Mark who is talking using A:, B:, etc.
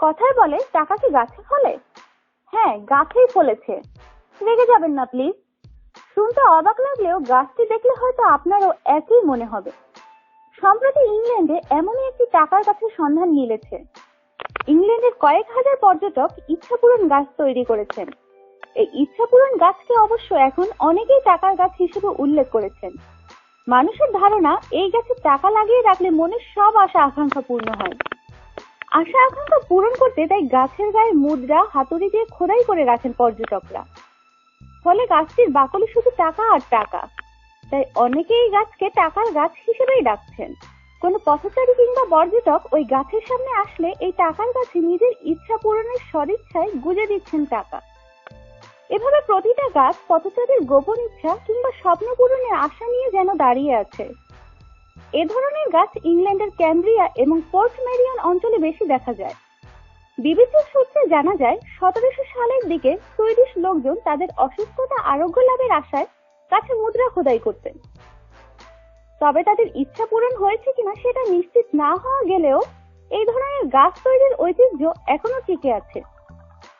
A: কথায় বলে, টাকা কি গাছে ফলে? হ্যাঁ গাছেই ফলেছে। রেগে যাবেন না প্লিজ শুনতে অবাক লাগলেও গাছটি দেখলে হয়তো আপনারও একই মনে হবে। সম্প্রতি ইংল্যান্ডে এমনই একটি টাকার গাছের সন্ধান মিলেছে। ইংল্যান্ডের কয়েক হাজার পর্যটক ইচ্ছাপূরণ গাছ তৈরি করেছেন। এই ইচ্ছাপূরণ গাছকে অবশ্য এখন অনেকেই টাকার গাছ হিসেবে উল্লেখ করেছেন। মানুষের ধারণা, এই গাছে টাকা লাগিয়ে রাখলে মনের সব আশা আকাঙ্ক্ষা পূর্ণ হয়। আশা আকাঙ্ক্ষা পূরণ করতে তাই গাছের গায়ে মুদ্রা, হাতুড়ি দিয়ে খোদাই করে রাখেন পর্যটকরা। ফলে গাছটির বাকলে শুধু টাকা আর টাকা। তাই অনেকেই গাছকে টাকার গাছ হিসেবেই ডাকছেন। কোনো পথচারী কিংবা পর্যটক ওই গাছের সামনে আসলে এই টাকার গাছে নিজের ইচ্ছা পূরণের সদিচ্ছায় গুজে দিচ্ছেন টাকা। এভাবে প্রতিটা গাছ পথচারীর গোপন ইচ্ছা কিংবা স্বপ্ন পূরণের আশা নিয়ে যেন দাঁড়িয়ে আছে। এ ধরনের গাছ ইংল্যান্ডের ক্যামব্রিয়া এবং পোর্ট মেরিয়ন অঞ্চলে বেশি দেখা যায়। বিবিসির সূত্রে জানা যায়, সতেরোশো সালের দিকে সুইডিশ লোকজন তাদের অসুস্থতা, আরোগ্য লাভের আশায় কাছে মুদ্রা খোদাই করতেন। তবে তাদের ইচ্ছা পূরণ হয়েছে কিনা সেটা নিশ্চিত না হওয়া গেলেও এই ধরনের গাছ তৈরির ঐতিহ্য এখনও টিকে আছে।